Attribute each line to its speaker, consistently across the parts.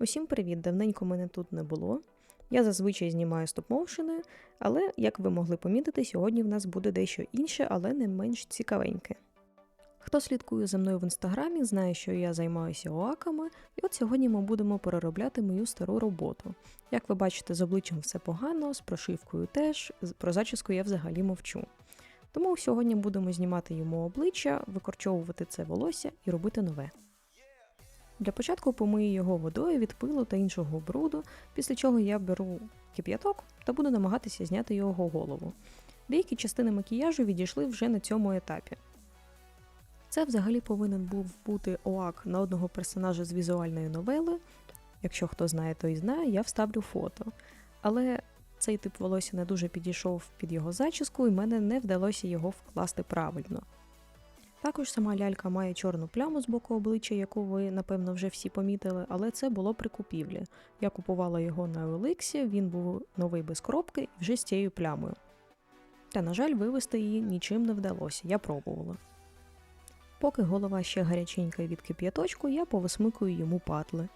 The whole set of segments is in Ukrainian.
Speaker 1: Усім привіт! Давненько мене тут не було. Я зазвичай знімаю стоп-моушени, але, як ви могли помітити, сьогодні в нас буде дещо інше, але не менш цікавеньке. Хто слідкує за мною в інстаграмі, знає, що я займаюся оаками, і от сьогодні ми будемо переробляти мою стару роботу. Як ви бачите, з обличчям все погано, з прошивкою теж, про зачіску я взагалі мовчу. Тому сьогодні будемо знімати йому обличчя, викорчовувати це волосся і робити нове. Для початку помию його водою від пилу та іншого бруду, після чого я беру кип'яток та буду намагатися зняти його голову. Деякі частини макіяжу відійшли вже на цьому етапі. Це взагалі повинен був бути ОАК на одного персонажа з візуальної новели. Якщо хто знає, той знає, я вставлю фото. Але цей тип волосся не дуже підійшов під його зачіску, і мене не вдалося його вкласти правильно. Також сама лялька має чорну пляму з боку обличчя, яку ви, напевно, вже всі помітили, але це було при купівлі. Я купувала його на OLX, він був новий без коробки і вже з цією плямою. Та, на жаль, вивести її нічим не вдалося, я пробувала. Поки голова ще гаряченька від кип'яточку, я повисмикую йому патли.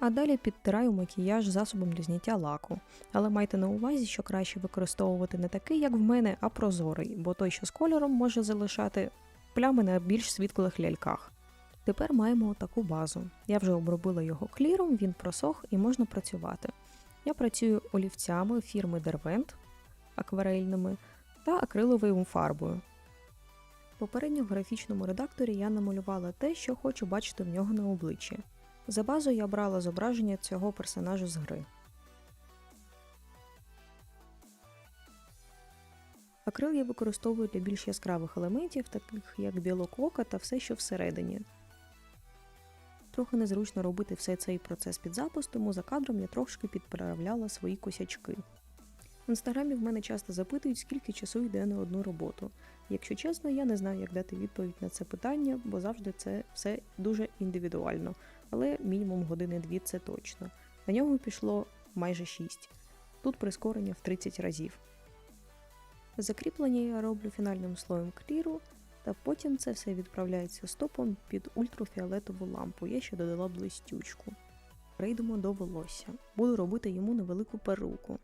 Speaker 1: А далі підтираю макіяж засобом для зняття лаку. Але майте на увазі, що краще використовувати не такий, як в мене, а прозорий, бо той, що з кольором, може залишати плями на більш світлих ляльках. Тепер маємо таку базу. Я вже обробила його кліром, він просох і можна працювати. Я працюю олівцями фірми Derwent акварельними та акриловою фарбою. Попередньо в графічному редакторі я намалювала те, що хочу бачити в нього на обличчі. За базу я брала зображення цього персонажа з гри. Акрил я використовую для більш яскравих елементів, таких як білок ока та все, що всередині. Трохи незручно робити все цей процес під запис, за кадром я трошки підправляла свої косячки. В інстаграмі в мене часто запитують, скільки часу йде на одну роботу. Якщо чесно, я не знаю, як дати відповідь на це питання, бо завжди це все дуже індивідуально, але мінімум години-дві це точно. На нього пішло майже 6. Тут прискорення в 30 разів. Закріплення я роблю фінальним слоєм кліру, та потім це все відправляється стопом під ультрафіолетову лампу. Я ще додала блистючку. Перейдемо до волосся. Буду робити йому невелику перуку.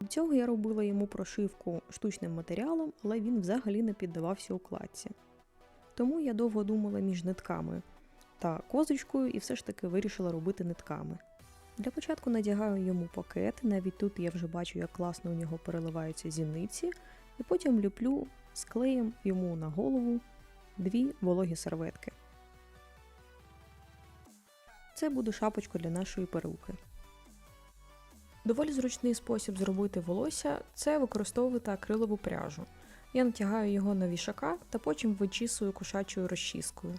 Speaker 1: До цього я робила йому прошивку штучним матеріалом, але він взагалі не піддавався укладці. Тому я довго думала між нитками та козочкою і все ж таки вирішила робити нитками. Для початку надягаю йому пакет, навіть тут я вже бачу, як класно у нього переливаються зіниці, і потім ліплю з клеєм йому на голову дві вологі серветки. Це буде шапочка для нашої перуки. Доволі зручний спосіб зробити волосся це використовувати акрилову пряжу. Я натягаю його на вішака та потім вичісую кошачою розчіскою.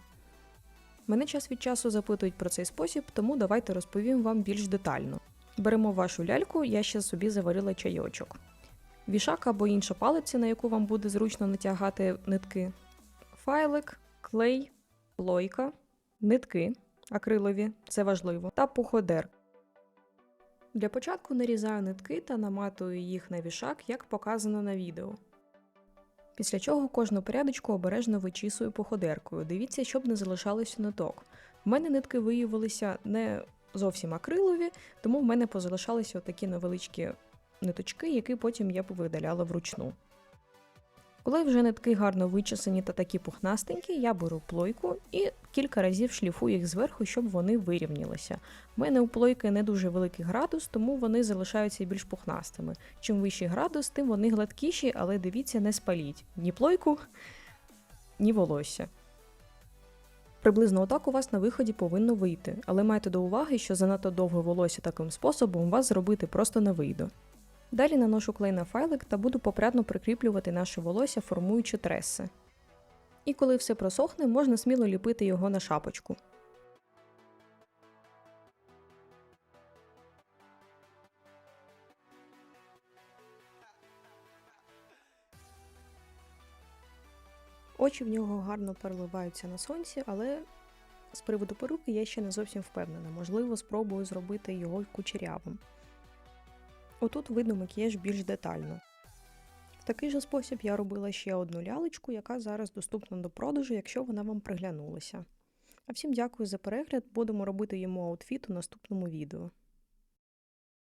Speaker 1: Мене час від часу запитують про цей спосіб, тому давайте розповім вам більш детально. Беремо вашу ляльку, я ще собі заварила чайочок. Вішак або інша палиця, на яку вам буде зручно натягати нитки, файлик, клей, плойка, нитки акрилові, це важливо, та пуходер. Для початку нарізаю нитки та наматую їх на вішак, як показано на відео. Після чого кожну порядочку обережно вичісую походеркою. Дивіться, щоб не залишалося ниток. В мене нитки виявилися не зовсім акрилові, тому в мене позалишалися такі невеличкі ниточки, які потім я повидаляла вручну. Коли вже нитки гарно вичесані та такі пухнастенькі, я беру плойку і кілька разів шліфую їх зверху, щоб вони вирівнялися. У мене у плойки не дуже великий градус, тому вони залишаються більш пухнастими. Чим вищий градус, тим вони гладкіші, але дивіться, не спаліть ні плойку, ні волосся. Приблизно отак у вас на виході повинно вийти, але майте до уваги, що занадто довге волосся таким способом у вас зробити просто не вийде. Далі наношу клей на файлик та буду попрядно прикріплювати наше волосся, формуючи треси. І коли все просохне, можна сміло ліпити його на шапочку. Очі в нього гарно переливаються на сонці, але з приводу перуки я ще не зовсім впевнена. Можливо, спробую зробити його кучерявим. Отут видно макіяж більш детально. В такий же спосіб я робила ще одну лялечку, яка зараз доступна до продажу, якщо вона вам приглянулася. А всім дякую за перегляд. Будемо робити йому аутфіт у наступному відео.